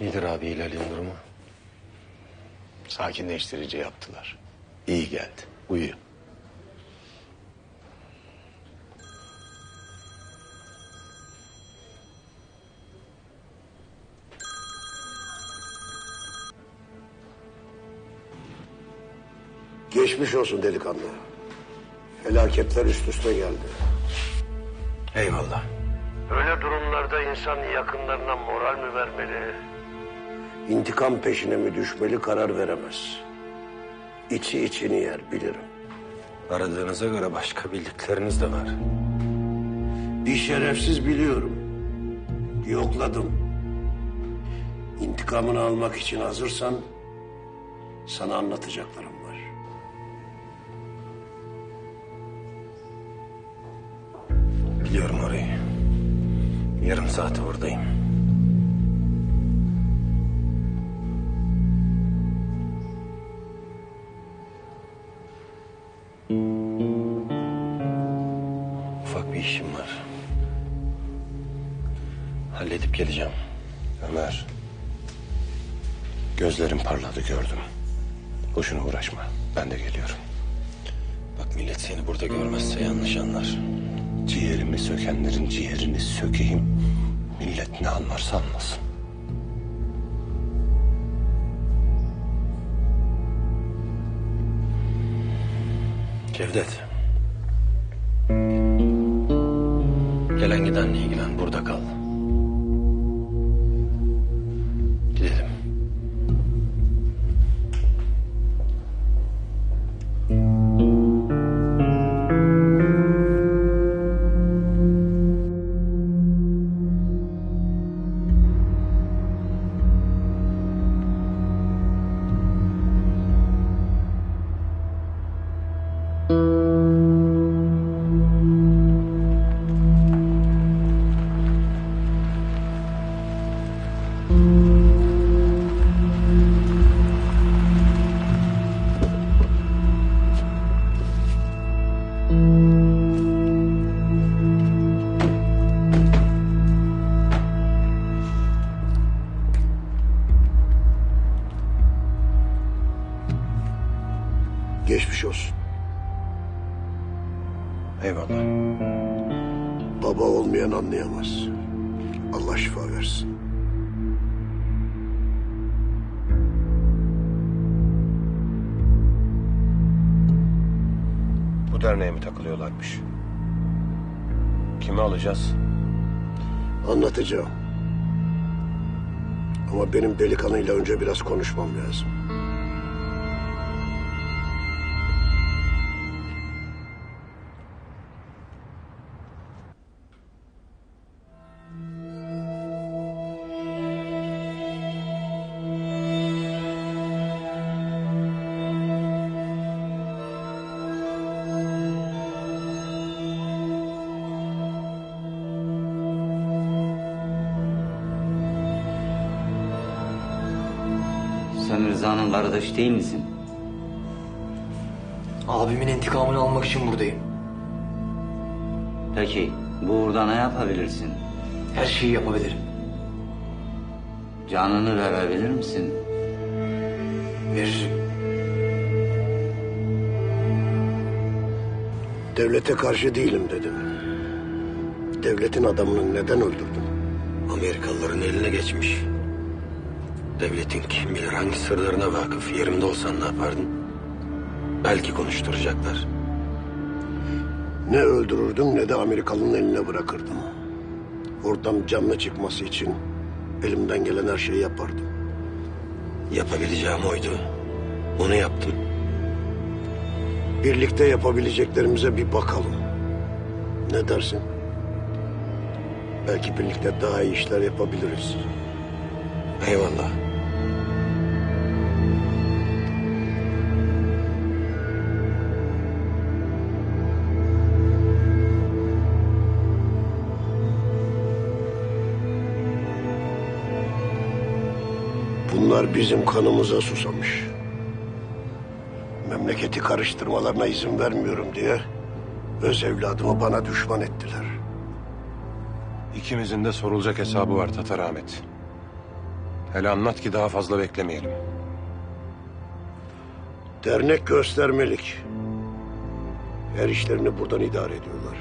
Nedir abi Hilal'in durumu? Sakinleştirici yaptılar. İyi geldi. Uyu. Geçmiş olsun delikanlı. Felaketler üst üste geldi. Eyvallah. Öyle durumlarda insan yakınlarına moral mi vermeli? İntikam peşine mi düşmeli karar veremez. İçi içini yer bilirim. Aradığınıza göre başka bildikleriniz de var. Bir şerefsiz biliyorum. Yokladım. İntikamını almak için hazırsan sana anlatacaklarım var. Biliyorum orayı. Yarım saate buradayım. Ufak bir işim var. Halledip geleceğim. Ömer. Gözlerim parladı gördüm. Boşuna uğraşma. Ben de geliyorum. Bak millet seni burada görmezse yanlış anlar. Ciğerimi sökenlerin ciğerini sökeyim. Millet ne anlarsa anlasın. Cevdet. Gelen gidenle ilgilen burada kal. Geçmiş olsun. Eyvallah. Baba olmayan anlayamaz. Allah şifa versin. Bu derneğe mi takılıyorlarmış? Kimi alacağız? Anlatacağım. Ama benim delikanlıyla önce biraz konuşmam lazım. Rıza'nın kardeş değil misin? Abimin intikamını almak için buradayım. Peki bu uğurda ne yapabilirsin? Her şeyi yapabilirim. Canını verebilir misin? Veririm. Devlete karşı değilim dedim. Devletin adamını neden öldürdün? Amerikalıların eline geçmiş. Devletin kim bilir hangi sırlarına vakıf. Yerimde olsan ne yapardın? Belki konuşturacaklar. Ne öldürürdüm ne de Amerikalı'nın eline bırakırdım. Oradan canlı çıkması için elimden gelen her şeyi yapardım. Yapabileceğim oydu. Onu yaptım. Birlikte yapabileceklerimize bir bakalım. Ne dersin? Belki birlikte daha iyi işler yapabiliriz. Eyvallah. Bunlar bizim kanımıza susamış. Memleketi karıştırmalarına izin vermiyorum diye öz evladımı bana düşman ettiler. İkimizin de sorulacak hesabı var Tatar Ahmet. Hele anlat ki daha fazla beklemeyelim. Dernek göstermelik. Her işlerini buradan idare ediyorlar.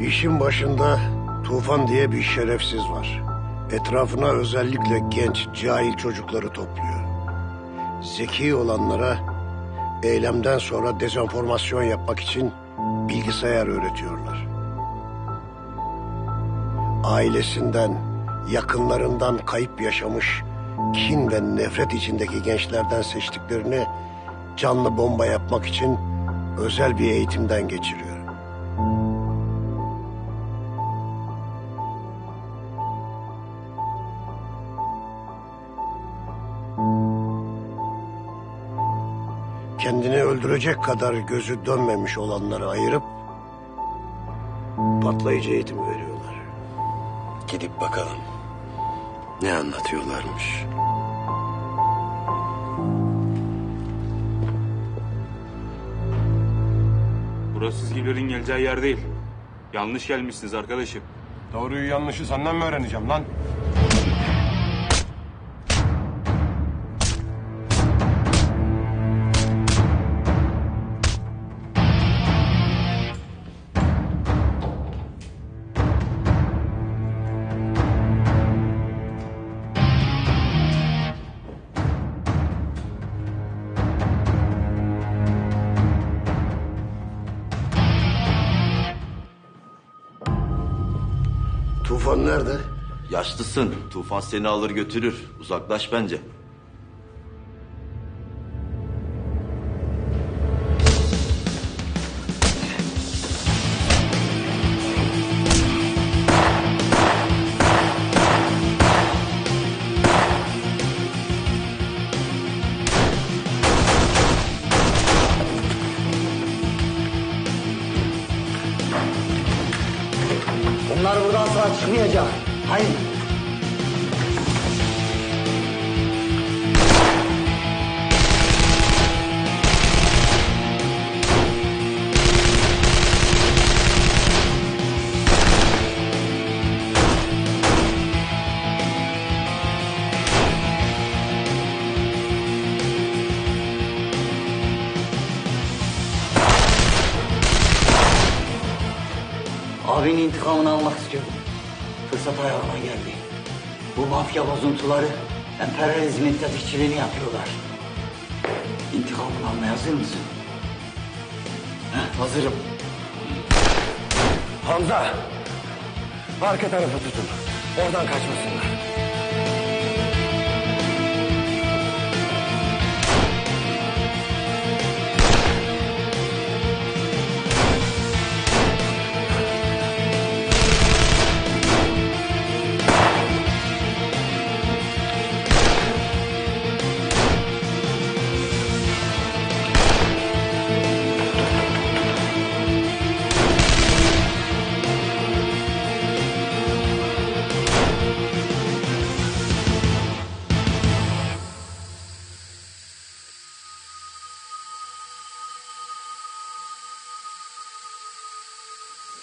İşin başında Tufan diye bir şerefsiz var. Etrafına özellikle genç, cahil çocukları topluyor. Zeki olanlara eylemden sonra dezenformasyon yapmak için bilgisayar öğretiyorlar. Ailesinden, yakınlarından kayıp yaşamış, kin ve nefret içindeki gençlerden seçtiklerini canlı bomba yapmak için özel bir eğitimden geçiriyor. Kendini öldürecek kadar gözü dönmemiş olanları ayırıp patlayıcı eğitim veriyorlar. Gidip bakalım. Ne anlatıyorlarmış. Burası siz gibilerin geleceği yer değil. Yanlış gelmişsiniz arkadaşım. Doğruyu yanlışı senden mi öğreneceğim lan? Tufan nerede? Yaşlısın. Tufan seni alır götürür. Uzaklaş bence. Sağ çıkmayacak. Hayır. Abinin intikamını almak istiyorum. Fırsat ayağıma geldi. Bu mafya bozuntuları emperyalizmin tetikçiliğini yapıyorlar. İntikamını almaya hazır mısın? Heh, hazırım. Hamza! Arka tarafı tutun. Oradan kaçmasınlar.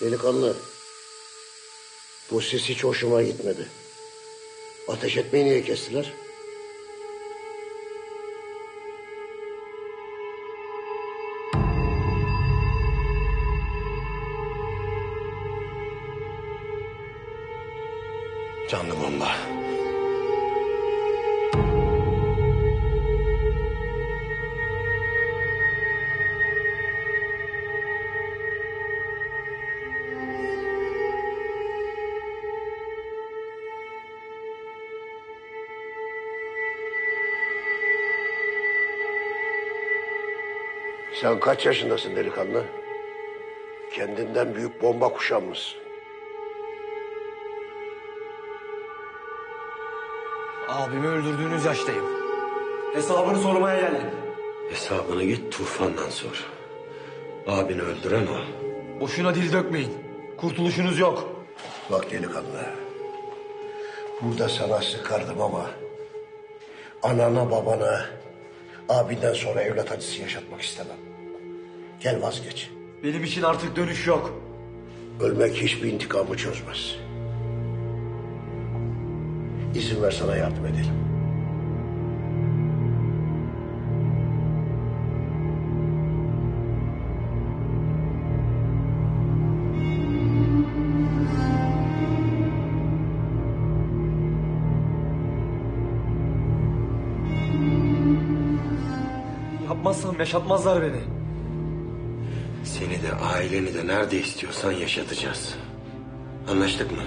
Delikanlı. Bu ses hiç hoşuma gitmedi. Ateş etmeyi niye kestiler? Canlı bomba. Sen kaç yaşındasın delikanlı? Kendinden büyük bomba kuşanmışsın. Abimi öldürdüğünüz yaştayım. Hesabını sormaya geldim. Hesabını git Tufan'dan sor. Abini öldüren o. Boşuna dil dökmeyin. Kurtuluşunuz yok. Bak delikanlı. Burada sana sıkardım ama... ...anana babana... ...abinden sonra evlat acısı yaşatmak istemem. Gel vazgeç. Benim için artık dönüş yok. Ölmek hiçbir intikamı çözmez. İzin ver sana yardım edelim. Yapmazsam yaşatmazlar beni. Seni de aileni de nerede istiyorsan yaşatacağız. Anlaştık mı?